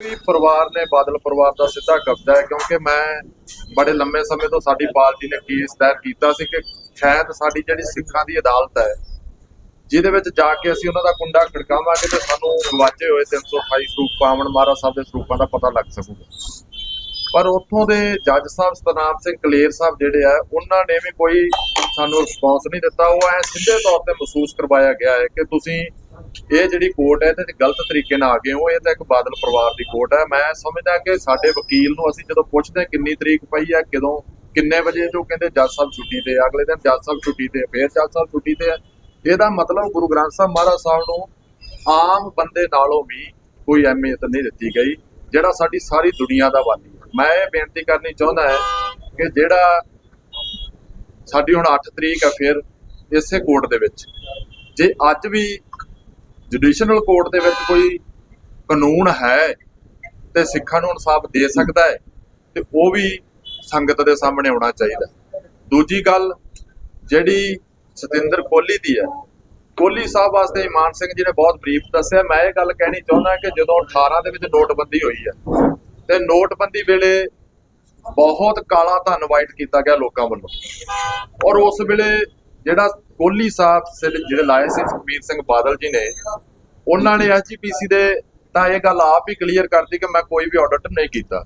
ਵੀ ਪਰਿਵਾਰ ਨੇ ਬਾਦਲ ਪਰਿਵਾਰ ਦਾ ਸਿੱਧਾ ਕਬਜ਼ਾ ਹੈ, ਕਿਉਂਕਿ ਮੈਂ ਬੜੇ ਲੰਮੇ ਸਮੇਂ ਤੋਂ ਸਾਡੀ ਪਾਰਟੀ ਨੇ ਕੇਸ ਦਾਇਰ ਕੀਤਾ ਸੀ ਕਿ ਸ਼ਾਇਦ ਸਾਡੀ ਜਿਹੜੀ ਸਿੱਖਾਂ ਦੀ ਅਦਾਲਤ ਹੈ, ਜਿਹਦੇ ਵਿੱਚ ਜਾ ਕੇ ਅਸੀਂ ਉਹਨਾਂ ਦਾ ਕੁੰਡਾ ਖੜਕਾਵਾਂਗੇ ਤੇ ਸਾਨੂੰ ਗਵਾਚੇ ਹੋਏ 328 ਸਰੂਪ ਪਾਵਨ ਮਹਾਰਾਜ ਸਾਹਿਬ ਦੇ ਸਰੂਪਾਂ ਦਾ ਪਤਾ ਲੱਗ ਸਕੂਗਾ। ਪਰ ਉੱਥੋਂ ਦੇ ਜੱਜ ਸਾਹਿਬ ਸਤਨਾਮ ਸਿੰਘ ਕਲੇਰ ਸਾਹਿਬ ਜਿਹੜੇ ਆ, ਉਹਨਾਂ ਨੇ ਵੀ ਕੋਈ ਸਾਨੂੰ ਰਿਸਪੌਂਸ ਨਹੀਂ ਦਿੱਤਾ। ਉਹ ਐ ਸਿੱਧੇ ਤੌਰ ਤੇ ਮਹਿਸੂਸ ਕਰਵਾਇਆ ਗਿਆ ਹੈ ਕਿ ਤੁਸੀਂ ਇਹ ਜਿਹੜੀ ਕੋਰਟ ਹੈ ਤੇ ਗਲਤ ਤਰੀਕੇ ਨਾਲ ਆ ਗਏ ਹੋ ਇਹ ਤਾਂ ਇੱਕ ਬਾਦਲ ਪਰਿਵਾਰ ਦੀ ਕੋਰਟ ਹੈ। ਮੈਂ ਸਮਝਦਾ ਕਿ ਸਾਡੇ ਵਕੀਲ ਨੂੰ ਅਸੀਂ ਜਦੋਂ ਪੁੱਛਦੇ ਹਾਂ ਕਿੰਨੀ ਤਰੀਕ ਪਈ ਹੈ ਕਦੋਂ ਕਿੰਨੇ ਵਜੇ ਤੋਂ ਕਹਿੰਦੇ ਜੱਜ ਸਾਹਿਬ ਛੁੱਟੀ ਤੇ ਅਗਲੇ ਦਿਨ ਜੱਜ ਸਾਹਿਬ ਛੁੱਟੀ ਤੇ ਆ, ਫਿਰ ਜੱਜ ਸਾਹਿਬ ਛੁੱਟੀ ਤੇ ਆ। ਇਹਦਾ ਮਤਲਬ ਗੁਰੂ ਗ੍ਰੰਥ ਸਾਹਿਬ ਮਹਾਰਾਜ ਸਾਹਿਬ ਨੂੰ ਆਮ ਬੰਦੇ ਨਾਲੋਂ ਵੀ ਕੋਈ ਅਹਿਮੀਅਤ ਨਹੀਂ ਦਿੱਤੀ ਗਈ ਜਿਹੜਾ ਸਾਡੀ ਸਾਰੀ ਦੁਨੀਆ ਦਾ ਵਾਲੀ ਹੈ। ਮੈਂ ਇਹ ਬੇਨਤੀ ਕਰਨੀ ਚਾਹੁੰਦਾ ਹੈ ਕਿ ਜਿਹੜਾ ਸਾਡੀ ਹੁਣ 8 ਤਰੀਕ ਆ ਫਿਰ ਇਸੇ ਕੋਰਟ ਦੇ ਵਿੱਚ। ਜੇ ਅੱਜ ਵੀ ਜੁਡੀਸ਼ੀਅਲ ਕੋਰਟ ਦੇ ਵਿੱਚ ਕੋਈ ਕਾਨੂੰਨ ਹੈ ਤੇ ਸਿੱਖਾਂ ਨੂੰ ਇਨਸਾਫ ਦੇ ਸਕਦਾ ਹੈ, ਤੇ ਉਹ ਵੀ ਸੰਗਤ ਦੇ ਸਾਹਮਣੇ ਆਉਣਾ ਚਾਹੀਦਾ ਦੂਜੀ ਗੱਲ ਜਿਹੜੀ ਸਤਿੰਦਰ ਕੋਹਲੀ ਦੀ ਹੈ, ਕੋਹਲੀ ਸਾਹਿਬ ਵਾਸਤੇ ਇਮਾਨ ਸਿੰਘ ਜੀ ਨੇ ਬਹੁਤ ਬਰੀਫ ਦੱਸਿਆ, ਮੈਂ ਇਹ ਗੱਲ ਕਹਿਣੀ ਚਾਹੁੰਦਾ ਕਿ ਜਦੋਂ 18 ਦੇ ਵਿੱਚ ਨੋਟਬੰਦੀ ਹੋਈ ਹੈ, ਤੇ ਨੋਟਬੰਦੀ ਵੇਲੇ ਬਹੁਤ ਕਾਲਾ ਧਨ ਵਾਈਟ ਕੀਤਾ ਗਿਆ ਲੋਕਾਂ ਵੱਲੋਂ। ਔਰ ਉਸ ਵੇਲੇ ਜਿਹੜਾ ਕੋਹਲੀ ਸਾਹਿਬ ਜਿਹੜੇ ਲਾਏ ਸੀ ਸੁਖਬੀਰ ਸਿੰਘ ਬਾਦਲ ਜੀ ਨੇ, ਉਹਨਾਂ ਨੇ ਐਸਜੀਪੀਸੀ ਦੇ ਤਾਂ ਇਹ ਗੱਲ ਆਪ ਹੀ ਕਲੀਅਰ ਕਰਤੀ ਕਿ ਮੈਂ ਕੋਈ ਵੀ ਆਡਿਟ ਨਹੀਂ ਕੀਤਾ।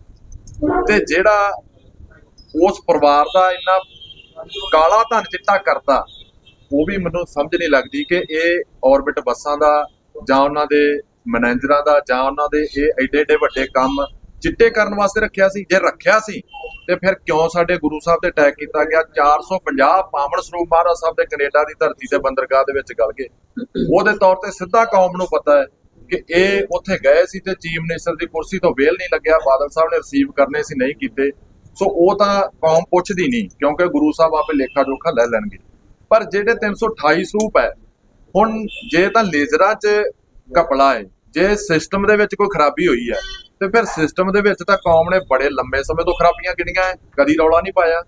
ਤੇ ਜਿਹੜਾ ਉਸ ਪਰਿਵਾਰ ਦਾ ਇੰਨਾ ਕਾਲਾ ਧਨ ਚਿੱਟਾ ਕਰਤਾ, ਉਹ ਵੀ ਮੈਨੂੰ ਸਮਝ ਨਹੀਂ ਲੱਗਦੀ ਕਿ ਇਹ ਆਰਬਿਟ ਬੱਸਾਂ ਦਾ ਜਾਂ ਉਹਨਾਂ ਦੇ ਮੈਨੇਜਰਾਂ ਦਾ ਜਾਂ ਉਹਨਾਂ ਦੇ ਇਹ ਐਡੇ ਐਡੇ ਵੱਡੇ ਕੰਮ ਚਿੱਟੇ ਕਰਨ ਵਾਸਤੇ ਰੱਖਿਆ ਸੀ, ਜੇ ਰੱਖਿਆ ਸੀ, ਤੇ ਫਿਰ ਕਿਉਂ ਸਾਡੇ ਗੁਰੂ ਸਾਹਿਬ ਤੇ ਅਟੈਕ ਕੀਤਾ ਗਿਆ? 450 ਪਾਵਨ ਸਰੂਪ ਮਹਾਰਾਜ ਸਾਹਿਬ ਦੇ ਕੈਨੇਡਾ ਦੀ ਧਰਤੀ ਤੇ ਬੰਦਰਗਾਹ ਦੇ ਵਿੱਚ ਗਲ ਗਏ। ਉਹਦੇ ਤੌਰ ਤੇ ਸਿੱਧਾ ਕੌਮ ਨੂੰ ਪਤਾ ਹੈ ਕਿ ਇਹ ਉੱਥੇ ਗਏ ਸੀ ਤੇ ਚੀਫ ਮਿਨਿਸਟਰ ਦੀ ਕੁਰਸੀ ਤੋਂ ਵੇਲ ਨਹੀਂ ਲੱਗਿਆ, ਬਾਦਲ ਸਾਹਿਬ ਨੇ ਰਿਸੀਵ ਕਰਨੇ ਸੀ, ਨਹੀਂ ਕੀਤੇ। ਸੋ ਉਹ ਤਾਂ ਕੌਮ ਪੁੱਛਦੀ ਨਹੀਂ, ਕਿਉਂਕਿ ਗੁਰੂ ਸਾਹਿਬ ਆਪੇ ਲੇਖਾ ਜੋਖਾ ਲੈ ਲੈਣਗੇ। ਪਰ ਜਿਹੜੇ 328 ਸਰੂਪ ਹੈ, ਹੁਣ ਜੇ ਤਾਂ ਲੇਜ਼ਰਾਂ 'ਚ ਕਪੜਾ ਹੈ, ਜੇ ਸਿਸਟਮ ਦੇ ਵਿੱਚ ਕੋਈ ਖਰਾਬੀ ਹੋਈ ਹੈ ਤੇ ਫਿਰ ਸਿਸਟਮ ਦੇ ਵਿੱਚ ਤਾਂ ਕੌਮ ਨੇ ਬੜੇ ਲੰਬੇ ਸਮੇਂ ਤੋਂ ਖਰਾਬੀਆਂ ਗਿਣੀਆਂ ਹੈ ਕਦੀ ਰੌਲਾ ਨਹੀਂ ਪਾਇਆ।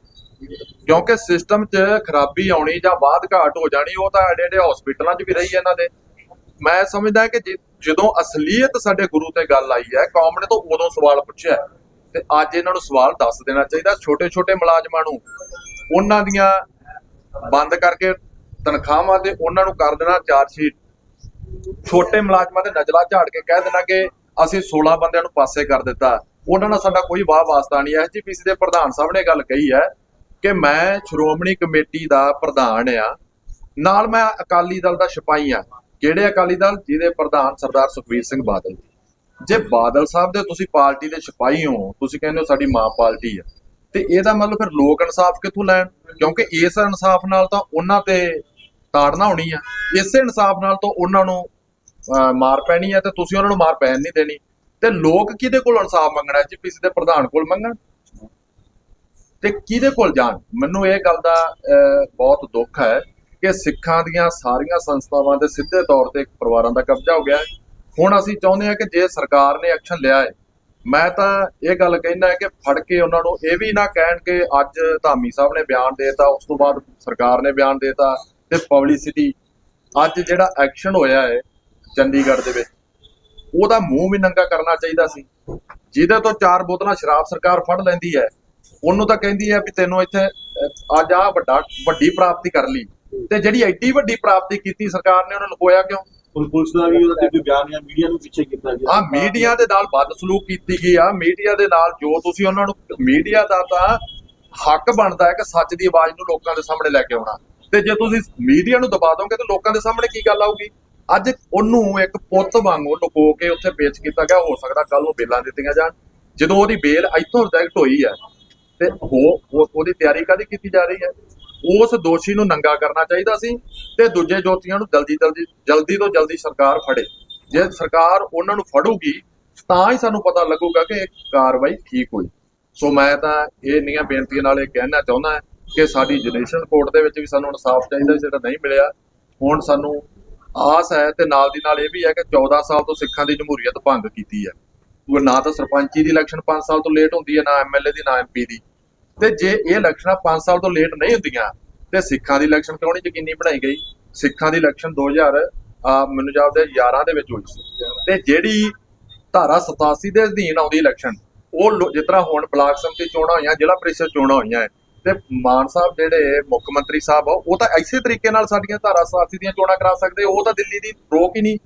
ਕਿਉਂਕਿ ਸਿਸਟਮ 'ਚ ਖਰਾਬੀ ਆਉਣੀ ਜਾਂ ਬਾਅਦ ਘਾਟ ਹੋ ਜਾਣੀ, ਉਹ ਤਾਂ ਐਡੇ ਐਡੇ ਹਸਪੀਟਲਾਂ 'ਚ ਵੀ ਰਹੀ ਹੈ ਇਹਨਾਂ ਦੇ। ਮੈਂ ਸਮਝਦਾ ਕਿ ਜਦੋਂ ਅਸਲੀਅਤ ਸਾਡੇ ਗੁਰੂ ਤੇ ਗੱਲ ਆਈ ਹੈ ਕੌਮ ਨੇ ਤਾਂ ਉਦੋਂ ਸਵਾਲ ਪੁੱਛਿਆ ਤੇ ਅੱਜ ਇਹਨਾਂ ਨੂੰ ਸਵਾਲ ਦੱਸ ਦੇਣਾ ਚਾਹੀਦਾ ਛੋਟੇ ਛੋਟੇ ਮੁਲਾਜ਼ਮਾਂ ਨੂੰ। ਉਹਨਾਂ ਦੀਆਂ ਬੰਦ ਕਰਕੇ ਤਨਖਾਹਾਂ ਤੇ ਉਹਨਾਂ ਨੂੰ ਕਰ ਦੇਣਾ ਚਾਰਜ ਸ਼ੀਟ ਛੋਟੇ ਮੁਲਾਜ਼ਮਾਂ ਦੇ ਨਜਲਾ ਝਾੜ ਕੇ ਕਹਿ ਦੇਣਾ ਕਿ ਅਸੀਂ 16 ਬੰਦਿਆਂ ਨੂੰ ਪਾਸੇ ਕਰ ਦਿੱਤਾ। ਉਹਨਾਂ ਨਾਲ ਸਾਡਾ ਕੋਈ ਵਾਹ ਵਾਸਤਾ ਨਹੀਂ ਐਸਜੀਪੀਸੀ ਦੇ ਪ੍ਰਧਾਨ ਸਾਹਿਬ ਨੇ ਗੱਲ ਕਹੀ ਹੈ ਕਿ ਮੈਂ ਸ਼੍ਰੋਮਣੀ ਕਮੇਟੀ ਦਾ ਪ੍ਰਧਾਨ ਆ। ਨਾਲ ਮੈਂ ਅਕਾਲੀ ਦਲ ਦਾ ਸਿਪਾਹੀ ਆ। ਕਿਹੜੇ ਅਕਾਲੀ ਦਲ? ਜਿਹਦੇ ਪ੍ਰਧਾਨ ਸਰਦਾਰ ਸੁਖਬੀਰ ਸਿੰਘ ਬਾਦਲ। ਜੇ ਬਾਦਲ ਸਾਹਿਬ ਦੇ ਤੁਸੀਂ ਪਾਰਟੀ ਦੇ ਸਿਪਾਹੀ ਹੋ, ਤੁਸੀਂ ਕਹਿੰਦੇ ਹੋ ਸਾਡੀ ਮਾਂ ਪਾਰਟੀ ਆ। ਤੇ ਇਹਦਾ ਮਤਲਬ ਫਿਰ ਲੋਕ ਇਨਸਾਫ ਕਿੱਥੋਂ ਲੈਣ? ਕਿਉਂਕਿ ਇਸ ਇਨਸਾਫ ਨਾਲ ਤਾਂ ਉਹਨਾਂ ਤੇ ਤਾੜਨਾ ਹੋਣੀ ਆ। ਇਸੇ ਇਨਸਾਫ ਨਾਲ ਤਾਂ ਉਹਨਾਂ ਨੂੰ ਮਾਰ ਪੈਣੀ ਹੈ ਤੇ ਤੁਸੀਂ ਉਹਨਾਂ ਨੂੰ ਮਾਰ ਪੈਣ ਨਹੀਂ ਦੇਣੀ। ਤੇ ਲੋਕ ਕਿਹਦੇ ਕੋਲ ਇਨਸਾਫ ਮੰਗਣਾ ਜੀਪੀਸੀ ਦੇ ਪ੍ਰਧਾਨ ਕੋਲ ਮੰਗਣ। ਤੇ ਕਿਹਦੇ ਕੋਲ ਜਾਣ? ਮੈਨੂੰ ਇਹ ਗੱਲ ਦਾ ਬਹੁਤ ਦੁੱਖ ਹੈ ਕਿ ਸਿੱਖਾਂ ਦੀਆਂ ਸਾਰੀਆਂ ਸੰਸਥਾਵਾਂ ਦੇ ਸਿੱਧੇ ਤੌਰ ਤੇ ਪਰਿਵਾਰਾਂ ਦਾ ਕਬਜ਼ਾ ਹੋ ਗਿਆ ਹੈ। ਹੁਣ ਅਸੀਂ ਚਾਹੁੰਦੇ ਹਾਂ ਕਿ ਜੇ ਸਰਕਾਰ ਨੇ ਐਕਸ਼ਨ ਲਿਆ ਹੈ, ਮੈਂ ਤਾਂ ਇਹ ਗੱਲ ਕਹਿਣਾ ਹੈ ਕਿ ਫੜ ਕੇ ਉਹਨਾਂ ਨੂੰ ਇਹ ਵੀ ਨਾ ਕਹਿਣ ਕਿ ਅੱਜ ਧਾਮੀ ਸਾਹਿਬ ਨੇ ਬਿਆਨ ਦੇਤਾ, ਉਸ ਤੋਂ ਬਾਅਦ ਸਰਕਾਰ ਨੇ ਬਿਆਨ ਦੇਤਾ ਤੇ ਪਬਲਿਸਿਟੀ। ਅੱਜ ਜਿਹੜਾ ਐਕਸ਼ਨ ਹੋਇਆ ਹੈ ਚੰਡੀਗੜ੍ਹ ਦੇ ਵਿੱਚ। ਉਹਦਾ ਮੂੰਹ ਵੀ ਨੰਗਾ ਕਰਨਾ ਚਾਹੀਦਾ ਸੀ। ਜਿਹਦੇ ਤੋਂ ਚਾਰ ਬੋਤਲਾਂ ਸ਼ਰਾਬ ਸਰਕਾਰ ਫੜ ਲੈਂਦੀ ਹੈ ਉਹਨੂੰ ਤਾਂ ਕਹਿੰਦੀ ਹੈ ਵੀ ਤੈਨੂੰ ਇੱਥੇ ਅੱਜ ਆ ਵੱਡਾ ਵੱਡੀ ਪ੍ਰਾਪਤੀ ਕਰ ਲਈ। ਤੇ ਜਿਹੜੀ ਐਡੀ ਵੱਡੀ ਪ੍ਰਾਪਤੀ ਕੀਤੀ ਸਰਕਾਰ ਨੇ ਉਹਨੂੰ ਲੁਕੋਇਆ ਕਿਉਂ? ਪੁਲਿਸ ਦਾ ਵੀ ਉਹਦਾ ਤੇ ਕੋਈ ਬਿਆਨ ਜਾਂ ਮੀਡੀਆ ਨੂੰ ਪਿੱਛੇ ਕੀਤਾ ਗਿਆ। ਆ ਮੀਡੀਆ ਦੇ ਨਾਲ ਬਦਸਲੂਕ ਕੀਤੀ ਗਈ ਆ। ਮੀਡੀਆ ਦੇ ਨਾਲ ਜੋ ਤੁਸੀਂ ਉਹਨਾਂ ਨੂੰ ਮੀਡੀਆ ਦਾ ਤਾਂ ਹੱਕ ਬਣਦਾ ਹੈ ਕਿ ਸੱਚ ਦੀ ਆਵਾਜ਼ ਨੂੰ ਲੋਕਾਂ ਦੇ ਸਾਹਮਣੇ ਲੈ ਕੇ ਆਉਣਾ। ਤੇ ਜੇ ਤੁਸੀਂ ਮੀਡੀਆ ਨੂੰ ਦਬਾ ਦੋਗੇ ਤਾਂ ਲੋਕਾਂ ਦੇ ਸਾਹਮਣੇ ਕੀ ਗੱਲ ਆਊਗੀ? ਅੱਜ ਉਹਨੂੰ ਇੱਕ ਪੁੱਤ ਵਾਂਗੂ ਲੁਕੋ ਕੇ ਉੱਥੇ ਪੇਸ਼ ਕੀਤਾ ਗਿਆ, ਹੋ ਸਕਦਾ ਕੱਲ ਉਹ ਬੇਲਾਂ ਦਿੱਤੀਆਂ ਜਾਣ। ਜਦੋਂ ਉਹਦੀ ਬੇਲ ਇੱਥੋਂ ਰਿਜੈਕਟ ਹੋਈ ਹੈ, ਤੇ ਉਹ ਉਹ- ਉਹਦੀ ਤਿਆਰੀ ਕਾਦੀ ਕੀਤੀ ਜਾ ਰਹੀ ਹੈ? ਉਸ ਦੋਸ਼ੀ ਨੂੰ ਨੰਗਾ ਕਰਨਾ ਚਾਹੀਦਾ ਸੀ ਤੇ ਦੂਜੇ ਜੋਤੀਆਂ ਨੂੰ ਜਲਦੀ ਜਲਦੀ ਜਲਦੀ ਤੋਂ ਜਲਦੀ ਸਰਕਾਰ ਫੜੇ। ਜੇ ਸਰਕਾਰ ਉਹਨਾਂ ਨੂੰ ਫੜੂਗੀ, ਤਾਂ ਹੀ ਸਾਨੂੰ ਪਤਾ ਲੱਗੂਗਾ ਕਿ ਇਹ ਕਾਰਵਾਈ ਠੀਕ ਹੋਈ। ਸੋ ਮੈਂ ਤਾਂ ਇਹ ਨੀਆਂ ਬੇਨਤੀਆਂ ਨਾਲ ਇਹ ਕਹਿਣਾ ਚਾਹੁੰਦਾ ਕਿ ਸਾਡੀ ਜੁਡੀਸ਼ੀਅਲ ਕੋਰਟ ਦੇ ਵਿੱਚ ਵੀ ਸਾਨੂੰ ਇਨਸਾਫ ਚਾਹੀਦਾ ਜਿਹੜਾ ਨਹੀਂ ਮਿਲਿਆ। ਹੁਣ ਸਾਨੂੰ ਆਸ ਹੈ ਤੇ ਨਾਲ ਦੀ ਨਾਲ ਇਹ ਵੀ ਹੈ ਕਿ 14 ਸਾਲ ਤੋਂ ਸਿੱਖਾਂ ਦੀ ਜਮਹੂਰੀਅਤ ਭੰਗ ਕੀਤੀ ਹੈ। ਉਹ ਨਾ ਤਾਂ ਸਰਪੰਚੀ ਦੀ ਇਲੈਕਸ਼ਨ 5 ਸਾਲ ਤੋਂ ਲੇਟ ਹੁੰਦੀ ਹੈ ਨਾ ਐਮਐਲਏ ਦੀ ਨਾ ਐਮਪੀ ਦੀ। ਤੇ ਜੇ ਇਹ ਇਲੈਕਸ਼ਨਾਂ 5 ਸਾਲ ਤੋਂ ਲੇਟ ਨਹੀਂ ਹੁੰਦੀਆਂ ਤੇ ਸਿੱਖਾਂ ਦੀ ਇਲੈਕਸ਼ਨ ਕਿਉਂ ਨਹੀਂ ਯਕੀਨੀ ਬਣਾਈ ਗਈ? ਸਿੱਖਾਂ ਦੀ ਇਲੈਕਸ਼ਨ 2000 ਆ ਮੈਨੂੰ ਜਾਪਦਾ 11 ਦੇ ਵਿੱਚ ਹੋਈ ਸੀ। ਤੇ ਜਿਹੜੀ ਧਾਰਾ 87 ਦੇ ਅਧੀਨ ਆਉਂਦੀ ਇਲੈਕਸ਼ਨ ਉਹ ਲੋ- ਜਿਸ ਤਰ੍ਹਾਂ ਹੁਣ ਬਲਾਕ ਸੰਮਤੀ ਚੋਣਾਂ ਹੋਈਆਂ ਜ਼ਿਲ੍ਹਾ ਪ੍ਰੀਸ਼ਦ ਚੋਣਾਂ ਹੋਈਆਂ ਹੈ, ਤੇ ਮਾਨ ਸਾਹਿਬ ਜਿਹੜੇ ਮੁੱਖ ਮੰਤਰੀ ਸਾਹਿਬ ਆ, ਉਹ ਤਾਂ ਇਸੇ ਤਰੀਕੇ ਨਾਲ ਸਾਡੀਆਂ ਧਾਰਾ 87 ਦੀਆਂ ਚੋਣਾਂ ਕਰਾ ਸਕਦੇ, ਉਹ ਤਾਂ ਦਿੱਲੀ ਦੀ ਰੋਕ ਹੀ ਨਹੀਂ।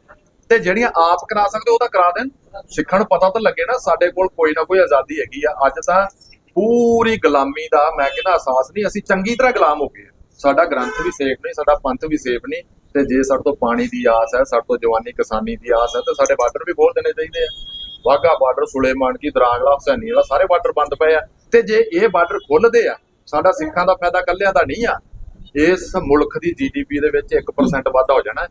ਤੇ ਜਿਹੜੀਆਂ ਆਪ ਕਰਾ ਸਕਦੇ, ਉਹ ਤਾਂ ਕਰਾ ਦੇਣ। ਸਿੱਖਣ ਨੂੰ ਪਤਾ ਤਾਂ ਲੱਗੇ ਨਾ, ਸਾਡੇ ਕੋਲ ਕੋਈ ਨਾ ਕੋਈ ਆਜ਼ਾਦੀ ਹੈਗੀ ਆ। ਅੱਜ ਤਾਂ ਪੂਰੀ ਗੁਲਾਮੀ ਦਾ ਮੈਂ ਕਹਿੰਦਾ ਅਹਿਸਾਸ ਨਹੀਂ, ਅਸੀਂ ਚੰਗੀ ਤਰ੍ਹਾਂ ਗੁਲਾਮ ਹੋ ਗਏ ਸਾਡਾ ਗ੍ਰੰਥ ਵੀ ਸੇਫ ਨਹੀਂ, ਸਾਡਾ ਪੰਥ ਵੀ ਸੇਫ ਨਹੀਂ, ਤੇ ਜੇ ਸਾਡੇ ਤੋਂ ਪਾਣੀ ਦੀ ਆਸ ਹੈ, ਸਾਡੇ ਤੋਂ ਜਵਾਨੀ ਕਿਸਾਨੀ ਦੀ ਆਸ ਹੈ, ਤਾਂ ਸਾਡੇ ਬਾਰਡਰ ਵੀ ਖੋਲ ਦੇਣੇ ਚਾਹੀਦੇ ਆ। Wagah border Sulemanki ਦਰਾਂਗਲਾ, Hussainiwala ਸਾਰੇ ਬਾਰਡਰ ਬੰਦ ਪਏ ਆ। ਤੇ ਜੇ ਇਹ ਬਾਰਡਰ ਖੁੱਲਦੇ ਆ ਸਾਡਾ ਸਿੱਖਾਂ ਦਾ ਫਾਇਦਾ ਕੱਲਿਆਂ ਦਾ ਨਹੀਂ ਆ। ਇਸ ਮੁਲਕ ਦੀ ਜੀਡੀਪੀ ਦੇ ਵਿੱਚ 1% ਵਾਧਾ ਹੋ ਜਾਣਾ। ਹੈ।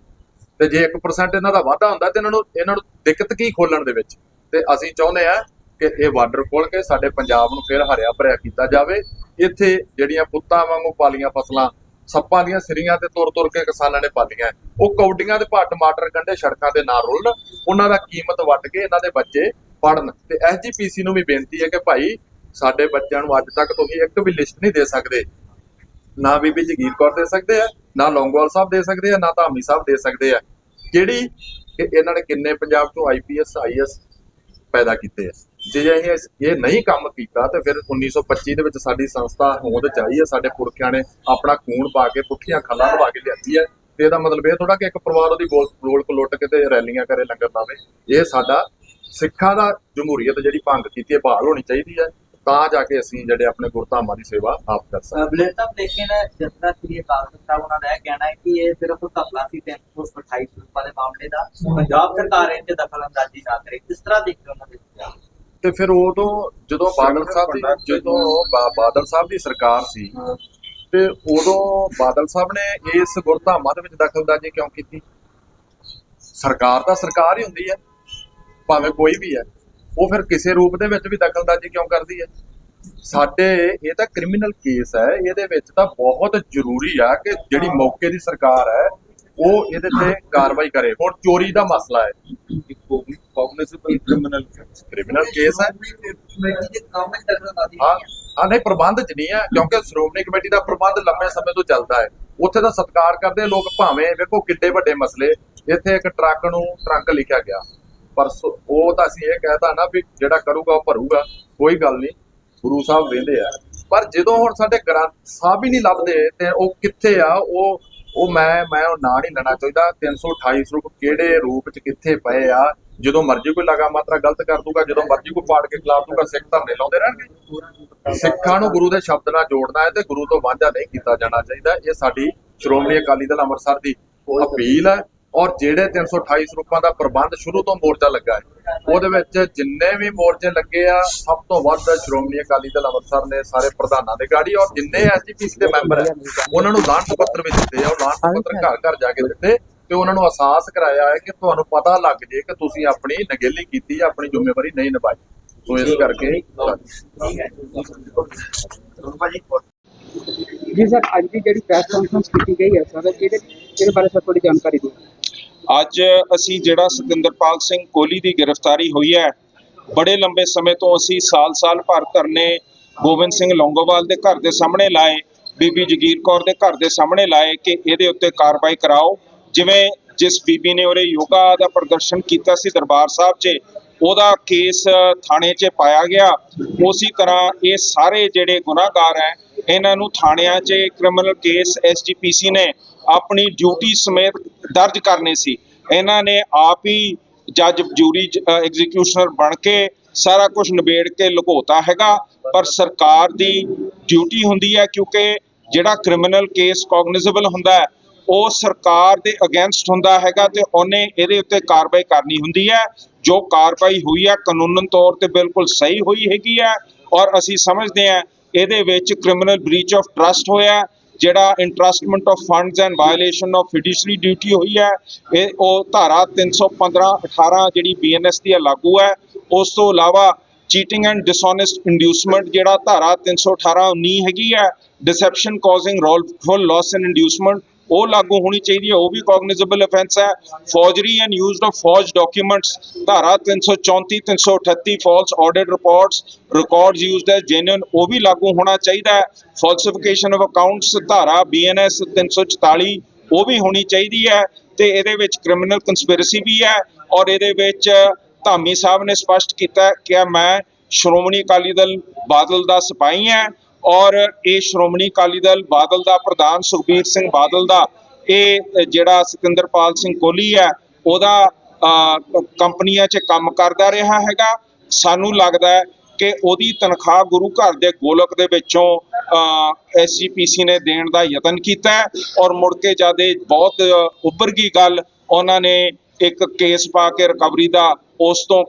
ਤੇ ਜੇ 1% ਇਹਨਾਂ ਦਾ ਵਾਧਾ ਹੁੰਦਾ, ਤੇ ਇਹਨਾਂ ਨੂੰ ਇਹਨਾਂ ਨੂੰ ਦਿੱਕਤ ਕੀ ਖੋਲਣ ਦੇ ਵਿੱਚ? ਤੇ ਅਸੀਂ ਚਾਹੁੰਦੇ ਆ ਕਿ ਇਹ ਬਾਰਡਰ ਖੋਲ ਕੇ ਸਾਡੇ ਪੰਜਾਬ ਨੂੰ ਫਿਰ ਹਰਿਆ ਭਰਿਆ ਕੀਤਾ ਜਾਵੇ। ਇੱਥੇ ਜਿਹੜੀਆਂ ਪੁੱਤਾਂ ਵਾਂਗੂ ਪਾਲੀਆਂ ਫਸਲਾਂ, ਸੱਪਾਂ ਦੀਆਂ ਸਿਰੀਆਂ ਤੇ ਤੁਰ ਤੁਰ ਕੇ ਕਿਸਾਨਾਂ ਨੇ ਪਾਲੀਆਂ। ਉਹ ਕੌਡੀਆਂ ਦੇ ਭਾ ਟਮਾਟਰ ਗੰਢੇ ਸੜਕਾਂ ਤੇ ਨਾ ਰੁਲਣ। ਉਹਨਾਂ ਦਾ ਕੀਮਤ ਵੱਟ ਕੇ ਇਹਨਾਂ ਦੇ ਬੱਚੇ ਪੜਨ ਤੇ ਐਸਜੀਪੀਸੀ ਨੂੰ ਵੀ ਬੇਨਤੀ ਹੈ ਕਿ ਭਾਈ ਸਾਡੇ ਬੱਚਿਆਂ ਨੂੰ ਅੱਜ ਤੱਕ ਤੁਸੀਂ ਇੱਕ ਵੀ ਲਿਸਟ ਨਹੀਂ ਦੇ ਸਕਦੇ। ਨਾ ਬੀਬੀ ਜਗੀਰ ਕੌਰ ਦੇ ਸਕਦੇ ਆ, ਨਾ ਲੌਂਗੋਵਾਲ ਸਾਹਿਬ ਦੇ ਸਕਦੇ ਆ, ਨਾ ਧਾਮੀ ਸਾਹਿਬ ਦੇ ਸਕਦੇ ਆ। ਜਿਹੜੀ ਕਿ ਇਹਨਾਂ ਨੇ ਕਿੰਨੇ ਪੰਜਾਬ ਤੋਂ ਆਈਪੀਐਸ ਆਈਐਸ ਪੈਦਾ ਕੀਤੇ ਆ। ਜੇ ਅਸੀਂ ਇਹ ਨਹੀਂ ਕੰਮ ਕੀਤਾ ਤੇ ਫਿਰ 1925 ਦੇ ਵਿੱਚ ਸਾਡੀ ਸੰਸਥਾ ਹੋਂਦ ਚ ਆਈ ਹੈ ਸਾਡੇ ਪੁਰਖਿਆਂ ਨੇ ਆਪਣਾ ਖੂਨ ਪਾ ਕੇ ਪੁੱਠੀਆਂ ਖੱਲਾਂ ਲਵਾ ਕੇ ਲਿਆਂਦੀ ਹੈ ਤੇ ਇਹਦਾ ਮਤਲਬ ਇਹ ਥੋੜਾ ਕਿ ਇੱਕ ਪਰਿਵਾਰ ਉਹਦੀ ਗੋਲ ਰੋਲ ਲੁੱਟ ਕੇ ਤੇ ਰੈਲੀਆਂ ਕਰੇ ਲੰਗਰ ਲਾਵੇ। ਇਹ ਸਾਡਾ ਸਿੱਖਾਂ ਦਾ ਜਮਹੂਰੀਅਤ ਜਿਹੜੀ ਭੰਗ ਕੀਤੀ ਹੈ ਬਹਾਲ ਹੋਣੀ ਚਾਹੀਦੀ ਹੈ ਤਾਂ ਜਾ ਕੇ ਅਸੀਂ ਜਿਹੜੇ ਆਪਣੇ ਗੁਰਧਾਮਾਂ ਦੀ ਸੇਵਾ ਆਪ ਕਰ ਸਕਦੇ ਹਾਂ। ਬਲੇਟ ਸਾਹਿਬ ਲੇਕਿਨ ਜਨਤਾ ਸ੍ਰੀ ਅਕਾਲ ਤਖਤ ਸਾਹਿਬ ਉਹਨਾਂ ਦਾ ਇਹ ਕਹਿਣਾ ਹੈ ਕਿ ਇਹ ਸਿਰਫ ਘਪਲਾ ਸੀ 328 ਰੁਪਏ ਦੇ ਮਾਮਲੇ ਦਾ ਪੰਜਾਬ ਸਰਕਾਰ ਇਹ 'ਚ ਦਖਲ ਅੰਦਾਜ਼ੀ ਨਾ ਕਰੇ ਕਿਸ ਤਰ੍ਹਾਂ ਦੇਖਦੇ ਉਹਨਾਂ ਦੇ? ਤੇ ਫਿਰ ਉਦੋਂ ਜਦੋਂ ਬਾਦਲ ਸਾਹਿਬ ਦੀ ਜਦੋਂ ਬਾਦਲ ਸਾਹਿਬ ਦੀ ਸਰਕਾਰ ਸੀ ਤੇ ਉਦੋਂ ਬਾਦਲ ਸਾਹਿਬ ਨੇ ਇਸ ਗੁਰਧਾਮਾਂ ਦੇ ਵਿੱਚ ਦਖਲਅੰਦਾਜ਼ੀ ਕਿਉਂ ਕੀਤੀ ਸਰਕਾਰ ਤਾਂ ਸਰਕਾਰ ਹੀ ਹੁੰਦੀ ਹੈ ਭਾਵੇਂ ਕੋਈ ਵੀ ਹੈ ਉਹ ਫਿਰ ਕਿਸੇ ਰੂਪ ਦੇ ਵਿੱਚ ਵੀ ਦਖਲਅੰਦਾਜ਼ੀ ਕਿਉਂ ਕਰਦੀ ਹੈ? ਸਾਡੇ ਇਹ ਤਾਂ ਕ੍ਰਿਮੀਨਲ ਕੇਸ ਹੈ ਇਹਦੇ ਵਿੱਚ ਤਾਂ ਬਹੁਤ ਜ਼ਰੂਰੀ ਆ ਕਿ ਜਿਹੜੀ ਮੌਕੇ ਦੀ ਸਰਕਾਰ ਹੈ ਉਹ ਇਹਦੇ ਤੇ ਕਾਰਵਾਈ ਕਰੇ। ਹੁਣ ਚੋਰੀ ਦਾ ਮਸਲਾ ਹੈ। ਕੌਗਨਿਸਿਬਲ ਕ੍ਰਿਮੀਨਲ ਕ੍ਰਿਮੀਨਲ ਕੇਸ ਹੈ। ਕਮੇਟੀ ਦੇ ਕੰਮ ਵਿੱਚ ਦਖਲ ਅੰਦਾਜ਼ੀ ਹਾਂ। ਹਾਂ ਨਹੀਂ ਪ੍ਰਬੰਧ ਚ ਨਹੀਂ ਹੈ ਕਿਉਂਕਿ ਸ਼੍ਰੋਮਣੀ ਕਮੇਟੀ ਦਾ ਪ੍ਰਬੰਧ ਲੰਮੇ ਸਮੇਂ ਤੋਂ ਚੱਲਦਾ ਹੈ। ਉੱਥੇ ਦਾ ਸਤਿਕਾਰ ਕਰਦੇ ਲੋਕ ਭਾਵੇਂ ਵੇਖੋ ਕਿੱਡੇ ਵੱਡੇ ਮਸਲੇ ਇੱਥੇ ਇੱਕ ਟਰੱਕ ਨੂੰ ਟਰੰਕ ਲਿਖਿਆ ਗਿਆ। ਪਰ ਉਹ ਤਾਂ ਅਸੀਂ ਇਹ ਕਹਿਤਾ ਨਾ ਵੀ ਜਿਹੜਾ ਕਰੂਗਾ ਉਹ ਭਰੂਗਾ ਕੋਈ ਗੱਲ ਨਹੀਂ ਗੁਰੂ ਸਾਹਿਬ ਵੇਂਦੇ ਆ। ਪਰ ਜਦੋਂ ਹੁਣ ਸਾਡੇ ਗ੍ਰੰਥ ਸਾਹਿਬ ਹੀ ਨਹੀਂ ਲੱਭਦੇ ਤੇ ਉਹ ਕਿੱਥੇ ਆ ਉਹ ਉਹ ਮੈਂ ਮੈਂ ਉਹ ਨਾਂ ਨਹੀਂ ਲੈਣਾ ਚਾਹੀਦਾ। 328 ਸਰੂਪ ਕਿਹੜੇ ਰੂਪ ਚ ਕਿੱਥੇ ਪਏ ਆ? ਜਦੋਂ ਮਰਜ਼ੀ ਕੋਈ ਲਗਾ ਮਾਤਰਾ ਗਲਤ ਕਰ ਦੂਗਾ ਜਦੋਂ ਮਰਜ਼ੀ ਕੋਈ ਪਾੜ ਕੇ ਖਿਲਾਫ ਦੂਗਾ ਸਿੱਖ ਧਰਨੇ ਲਾਉਂਦੇ ਰਹਿਣਗੇ। ਸਿੱਖਾਂ ਨੂੰ ਗੁਰੂ ਦੇ ਸ਼ਬਦ ਨਾਲ ਜੋੜਨਾ ਹੈ ਤੇ ਗੁਰੂ ਤੋਂ ਵਾਂਝਾ ਨਹੀਂ ਕੀਤਾ ਜਾਣਾ ਚਾਹੀਦਾ। ਇਹ ਸਾਡੀ ਸ਼੍ਰੋਮਣੀ ਅਕਾਲੀ ਦਲ ਅੰਮ੍ਰਿਤਸਰ ਦੀ ਅਪੀਲ ਹੈ। ਔਰ ਜਿਹੜੇ 328 ਸਰੂਪਾਂ ਦਾ ਪ੍ਰਬੰਧ ਸ਼ੁਰੂ ਤੋਂ ਮੋਰਚਾ ਲੱਗਾ ਹੈ ਉਹਦੇ ਵਿੱਚ ਜਿੰਨੇ ਵੀ ਮੋਰਚੇ ਲੱਗੇ ਆ ਸਭ ਤੋਂ ਵੱਧ ਸ਼੍ਰੋਮਣੀ ਅਕਾਲੀ ਦਲ ਅੰਮ੍ਰਿਤਸਰ ਨੇ ਸਾਰੇ ਪ੍ਰਧਾਨਾਂ ਦੇ ਗਾੜੀ ਔਰ ਜਿੰਨੇ ਐਸਜੀਪੀਸੀ ਦੇ ਮੈਂਬਰ ਹੈ ਉਹਨਾਂ ਨੂੰ ਲਾਂਟ ਪੱਤਰ ਵੀ ਦਿੱਤੇ ਆ ਉਹ ਲਾਂਟ ਪੱਤਰ ਘਰ ਘਰ ਜਾ ਕੇ ਦਿੱਤੇ ਤੇ ਉਹਨਾਂ ਨੂੰ ਅਹਿਸਾਸ ਕਰਾਇਆ ਹੈ ਕਿ ਤੁਹਾਨੂੰ ਪਤਾ ਲੱਗ ਜੇ ਕਿ ਤੁਸੀਂ ਆਪਣੀ ਨਗੇਲੀ ਕੀਤੀ ਜਾਂ ਆਪਣੀ ਜ਼ਿੰਮੇਵਾਰੀ ਨਹੀਂ ਨਿਭਾਈ। ਸੋ ਇਸ ਕਰਕੇ ਜੀ। ਸਰ ਅੱਜ ਦੀ ਜਿਹੜੀ ਪ੍ਰੈਸ ਕਾਨਫਰੰਸ ਕੀਤੀ ਗਈ ਹੈ ਸਰ ਇਹਦੇ ਇਹਦੇ ਬਾਰੇ ਸਰ ਥੋੜੀ ਜਾਣਕਾਰੀ ਦਿਓ। ਅੱਜ ਅਸੀਂ ਜਿਹੜਾ ਸਤਿੰਦਰਪਾਲ ਸਿੰਘ ਕੋਹਲੀ ਦੀ ਗ੍ਰਿਫਤਾਰੀ ਹੋਈ ਹੈ, ਬੜੇ ਲੰਬੇ ਸਮੇਂ ਤੋਂ ਅਸੀਂ ਸਾਲ-ਸਾਲ ਭਰ ਧਰਨੇ ਗੋਬਿੰਦ ਸਿੰਘ ਲੌਂਗੋਵਾਲ ਦੇ ਘਰ ਦੇ ਸਾਹਮਣੇ ਲਾਏ, ਬੀਬੀ ਜਗੀਰ ਕੌਰ ਦੇ ਘਰ ਦੇ ਸਾਹਮਣੇ ਲਾਏ ਕਿ ਇਹਦੇ ਉੱਤੇ ਕਾਰਵਾਈ ਕਰਾਓ। ਜਿਵੇਂ ਜਿਸ ਬੀਬੀ ਨੇ ਉਹਰੇ ਯੋਗਾ ਦਾ ਪ੍ਰਦਰਸ਼ਨ ਕੀਤਾ ਸੀ ਦਰਬਾਰ ਸਾਹਿਬ 'ਚ, ਉਹਦਾ ਕੇਸ ਥਾਣੇ 'ਚ ਪਾਇਆ ਗਿਆ। ਉਸੇ ਤਰ੍ਹਾਂ ਇਹ ਸਾਰੇ ਜਿਹੜੇ ਗੁਨਾਹਗਾਰ ਹੈ, ਇਹਨਾਂ ਨੂੰ ਥਾਣਿਆਂ 'ਚ ਕ੍ਰਿਮੀਨਲ ਕੇਸ ਐਸਜੀਪੀਸੀ ਨੇ ਆਪਣੀ ਡਿਊਟੀ ਸਮੇਤ ਦਰਜ ਕਰਨੇ ਸੀ। ਇਹਨਾਂ ਨੇ ਆਪ ਹੀ ਜੱਜ, ਜੂਰੀ ਐਗਜ਼ੀਕਿਊਸ਼ਨਰ ਬਣ ਕੇ ਸਾਰਾ ਕੁਝ ਨਿਬੇੜ ਕੇ ਲੁਕੋਤਾ ਹੈਗਾ। ਪਰ ਸਰਕਾਰ ਦੀ ਡਿਊਟੀ ਹੁੰਦੀ ਹੈ ਕਿਉਂਕਿ ਜਿਹੜਾ ਕ੍ਰਿਮੀਨਲ ਕੇਸ ਕੌਗਨਿਜ਼ੇਬਲ ਹੁੰਦਾ ਹੈ, ਉਹ ਸਰਕਾਰ ਦੇ ਅਗੇਂਸਟ ਹੁੰਦਾ ਹੈਗਾ ਤੇ ਉਹਨੇ ਇਹਦੇ ਉੱਤੇ ਕਾਰਵਾਈ ਕਰਨੀ ਹੁੰਦੀ ਹੈ। ਜੋ ਕਾਰਵਾਈ ਹੋਈ ਹੈ, ਕਾਨੂੰਨਨ ਤੌਰ ਤੇ ਬਿਲਕੁਲ ਸਹੀ ਹੋਈ ਹੈਗੀ ਹੈ ਔਰ ਅਸੀਂ ਸਮਝਦੇ ਹਾਂ ਇਹਦੇ ਵਿੱਚ ਕ੍ਰਿਮੀਨਲ ਬ੍ਰੀਚ ਆਫ ਟਰਸਟ ਹੋਇਆ। ਜਿਹੜਾ entrustment of funds and violation of fiduciary duty ਹੋਈ ਹੈ, ਇਹ ਉਹ ਧਾਰਾ 315 18 ਜਿਹੜੀ ਬੀਐਨਐਸ ਦੀ ਹੈ, ਲਾਗੂ ਹੈ। ਉਸ ਤੋਂ ਇਲਾਵਾ ਚੀਟਿੰਗ ਐਂਡ ਡਿਸਹੋਨੈਸਟ ਇੰਡਿਊਸਮੈਂਟ ਜਿਹੜਾ ਧਾਰਾ 318 19 ਹੈਗੀ ਹੈ deception causing wrongful loss and inducement ਉਹ ਲਾਗੂ ਹੋਣੀ ਚਾਹੀਦੀ ਹੈ, ਉਹ ਵੀ ਕੌਗਨਿਜ਼ੇਬਲ ਅਫੈਂਸ ਹੈ। Forgery and used of forged documents ਧਾਰਾ 334 338 false audit reports records used as genuine ਉਹ ਵੀ ਲਾਗੂ ਹੋਣਾ ਚਾਹੀਦਾ ਹੈ। ਫਾਲਸੀਫਿਕੇਸ਼ਨ ਆਫ ਅਕਾਊਂਟਸ ਧਾਰਾ ਬੀਐਨਐਸ 344 ਉਹ ਵੀ ਹੋਣੀ ਚਾਹੀਦੀ ਹੈ। ਤੇ ਇਹਦੇ ਵਿੱਚ ਕ੍ਰਿਮੀਨਲ ਕੰਸਪੀਰੇਸੀ ਵੀ ਹੈ ਔਰ ਇਹਦੇ ਵਿੱਚ ਧਾਮੀ ਸਾਹਿਬ ਨੇ ਸਪਸ਼ਟ ਕੀਤਾ ਕਿ ਮੈਂ ਸ਼੍ਰੋਮਣੀ ਅਕਾਲੀ ਦਲ ਬਾਦਲ ਦਾ ਸਿਪਾਹੀ ਹਾਂ। ਔਰ ਇਹ ਸ਼੍ਰੋਮਣੀ ਅਕਾਲੀ ਦਲ ਬਾਦਲ ਦਾ ਪ੍ਰਧਾਨ ਸੁਖਬੀਰ ਸਿੰਘ ਬਾਦਲ ਦਾ ਇਹ ਜਿਹੜਾ ਸਤਿੰਦਰਪਾਲ ਸਿੰਘ ਕੋਹਲੀ ਹੈ ਉਹਦਾ ਕੰਪਨੀਆਂ 'ਚ ਕੰਮ ਕਰਦਾ ਰਿਹਾ ਹੈਗਾ। ਸਾਨੂੰ ਲੱਗਦਾ ਹੈ ਕਿ ਉਹਦੀ ਤਨਖਾਹ ਗੁਰੂ ਘਰ ਦੇ ਗੋਲਕ ਦੇ ਵਿੱਚੋਂ ਐਸਜੀਪੀਸੀ ਨੇ ਦੇਣ ਦਾ ਯਤਨ ਕੀਤਾ ਹੈ ਔਰ ਮੁੜ ਕੇ ਜਦ ਇਹ ਬਹੁਤ ਅ, ਗਈ ਗੱਲ ਉਹਨਾਂ ਨੇ ਇੱਕ ਕੇਸ ਪਾ ਕੇ ਰਿਕਵਰੀ ਦਾ ਉਸ ਤੋਂ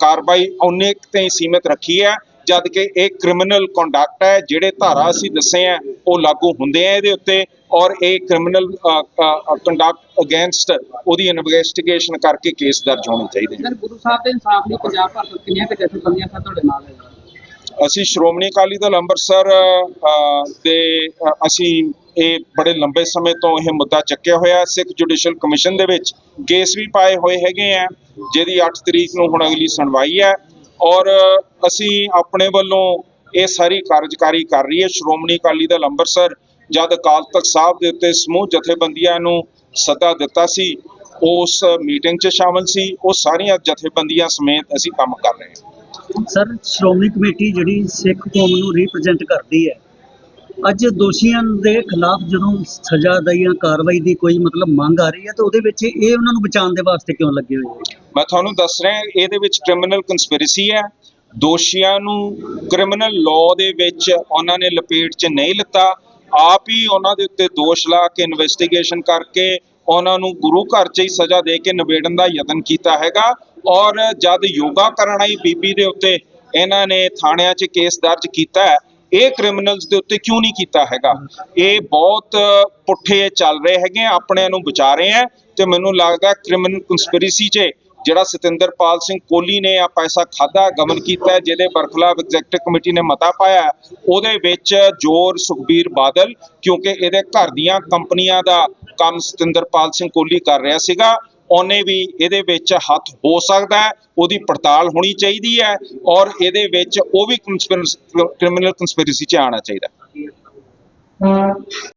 ਕਾਰਵਾਈ ਉਹਨੇ ਤੇ ਸੀਮਿਤ ਰੱਖੀ ਹੈ। ਜਦ ਕਿ ਇਹ ਕ੍ਰਿਮੀਨਲ ਕੰਡਕਟ ਹੈ ਜਿਹੜੇ ਧਾਰਾ ਅਸੀਂ ਦੱਸੇ ਆ ਉਹ ਲਾਗੂ ਹੁੰਦੇ ਆ ਇਹਦੇ ਉੱਤੇ ਔਰ ਇਹ ਕ੍ਰਿਮੀਨਲ ਕੰਡਕਟ ਅਗੇਂਸਟ ਉਹਦੀ ਇਨਵੈਸਟੀਗੇਸ਼ਨ ਕਰਕੇ ਕੇਸ ਦਰਜ ਹੋਣੇ ਚਾਹੀਦੇ ਸਰ ਗੁਰੂ ਸਾਹਿਬ ਦੇ ਇਨਸਾਫ ਲਈ ਪੰਜਾਬ ਭਰ ਤੋਂ ਕਿੰਨੀਆਂ ਕੁ ਜਥੇਬੰਦੀਆਂ ਸਰ ਤੁਹਾਡੇ ਨਾਲ ਹੈ? ਅਸੀਂ ਸ਼੍ਰੋਮਣੀ ਅਕਾਲੀ ਦਲ ਅੰਮ੍ਰਿਤਸਰ ਦੇ ਅਸੀਂ ਇਹ ਬੜੇ ਲੰਬੇ ਸਮੇਂ ਤੋਂ ਇਹ ਮੁੱਦਾ ਚੱਕਿਆ ਹੋਇਆ ਹੈ। ਸਿੱਖ ਜੁਡੀਸ਼ੀਅਲ ਕਮਿਸ਼ਨ ਦੇ ਵਿੱਚ ਕੇਸ ਵੀ ਪਾਏ ਹੋਏ ਹੈਗੇ ਆ ਜਿਹਦੀ 8 ਤਰੀਕ ਨੂੰ ਹੁਣ ਅਗਲੀ ਸੁਣਵਾਈ ਹੈ। ਔਰ ਅਸੀਂ ਆਪਣੇ ਵੱਲੋਂ ਇਹ ਸਾਰੀ ਕਾਰਜਕਾਰੀ ਕਰ ਰਹੀ ਹੈ। ਸ਼੍ਰੋਮਣੀ ਅਕਾਲੀ ਦਲ ਅੰਮ੍ਰਿਤਸਰ ਜਦ ਅਕਾਲ ਤਖਤ ਸਾਹਿਬ ਦੇ ਉੱਤੇ ਸਮੂਹ ਜਥੇਬੰਦੀਆਂ ਨੂੰ ਸੱਦਾ ਦਿੱਤਾ ਸੀ, ਉਸ ਮੀਟਿੰਗ 'ਚ ਸ਼ਾਮਲ ਸੀ। ਉਹ ਸਾਰੀਆਂ ਜਥੇਬੰਦੀਆਂ ਸਮੇਤ ਅਸੀਂ ਕੰਮ ਕਰ ਰਹੇ ਹਾਂ। ਸਰ, ਸ਼੍ਰੋਮਣੀ ਕਮੇਟੀ ਜਿਹੜੀ ਸਿੱਖ ਕੌਮ ਨੂੰ ਰਿਪਰੈਜ਼ੈਂਟ ਕਰਦੀ ਹੈ ਅੱਜ ਦੋਸ਼ੀਆਂ ਦੇ ਖਿਲਾਫ ਜਦੋਂ ਸਜ਼ਾ ਦਾ ਜਾਂ ਕਾਰਵਾਈ ਦੀ ਕੋਈ ਮਤਲਬ ਮੰਗ ਆ ਰਹੀ ਹੈ, ਤਾਂ ਉਹਦੇ ਵਿੱਚ ਇਹ ਉਹਨਾਂ ਨੂੰ ਬਚਾਉਣ ਦੇ ਵਾਸਤੇ ਕਿਉਂ ਲੱਗੇ ਹੋਏ ਹੈ ਮੈਂ ਤੁਹਾਨੂੰ ਦੱਸ ਰਿਹਾ, ਇਹਦੇ ਵਿੱਚ ਕ੍ਰਿਮੀਨਲ ਕਨਸਪੀਰੇਸੀ ਹੈ। ਦੋਸ਼ੀਆਂ ਨੂੰ ਕ੍ਰਿਮੀਨਲ ਲਾਅ ਦੇ ਵਿੱਚ ਉਹਨਾਂ ਨੇ ਲਪੇਟ 'ਚ ਨਹੀਂ ਲਿੱਤਾ। ਆਪ ਹੀ ਉਹਨਾਂ ਦੇ ਉੱਤੇ ਦੋਸ਼ ਲਾ ਕੇ ਇਨਵੈਸਟੀਗੇਸ਼ਨ ਕਰਕੇ ਉਹਨਾਂ ਨੂੰ ਗੁਰੂ ਘਰ 'ਚ ਹੀ ਸਜ਼ਾ ਦੇ ਕੇ ਨਿਬੇੜਨ ਦਾ ਯਤਨ ਕੀਤਾ ਹੈਗਾ। ਔਰ ਜਦ ਯੋਗਾ ਕਰਨ ਆਈ ਬੀਬੀ ਦੇ ਉੱਤੇ, ਇਹਨਾਂ ਨੇ ਥਾਣਿਆਂ 'ਚ ਕੇਸ ਦਰਜ ਕੀਤਾ ਹੈ। ਇਹ ਕ੍ਰਿਮੀਨਲਸ ਦੇ ਉੱਤੇ ਕਿਉਂ ਨਹੀਂ ਕੀਤਾ ਹੈਗਾ? ਇਹ ਬਹੁਤ ਪੁੱਠੇ ਚੱਲ ਰਹੇ ਹੈਗੇ ਆ, ਆਪਣਿਆਂ ਨੂੰ ਬਚਾ ਰਹੇ ਆ ਤੇ ਮੈਨੂੰ ਲੱਗਦਾ ਕ੍ਰਿਮੀਨਲ ਕਨਸਪੀਰੇਸੀ 'ਚ ਜਿਹੜਾ ਸਤਿੰਦਰਪਾਲ ਸਿੰਘ ਕੋਹਲੀ ਨੇ ਆ ਪੈਸਾ ਖਾਦਾ ਗਮਨ ਕੀਤਾ ਜਿਹਦੇ ਬਰਖਲਾਫ ਐਗਜ਼ੈਕਟਿਵ ਕਮੇਟੀ ਨੇ ਮਤਾ ਪਾਇਆ ਉਹਦੇ ਵਿੱਚ ਜ਼ੋਰ ਸੁਖਬੀਰ ਬਾਦਲ ਕਿਉਂਕਿ ਇਹਦੇ ਘਰ ਦੀਆਂ ਕੰਪਨੀਆਂ ਦਾ ਕੰਮ ਸਤਿੰਦਰਪਾਲ ਸਿੰਘ ਕੋਹਲੀ ਕਰ ਰਿਹਾ ਸੀਗਾ। ਉਹਨੇ ਵੀ ਇਹਦੇ ਵਿੱਚ ਹੱਥ ਹੋ ਸਕਦਾ ਹੈ, ਉਹਦੀ ਪੜਤਾਲ ਹੋਣੀ ਚਾਹੀਦੀ ਹੈ ਔਰ ਇਹਦੇ ਵਿੱਚ ਉਹ ਵੀ ਕ੍ਰਿਮੀਨਲ ਕਨਸਪੀਰੇਸੀ 'ਚ ਆਉਣਾ ਚਾਹੀਦਾ।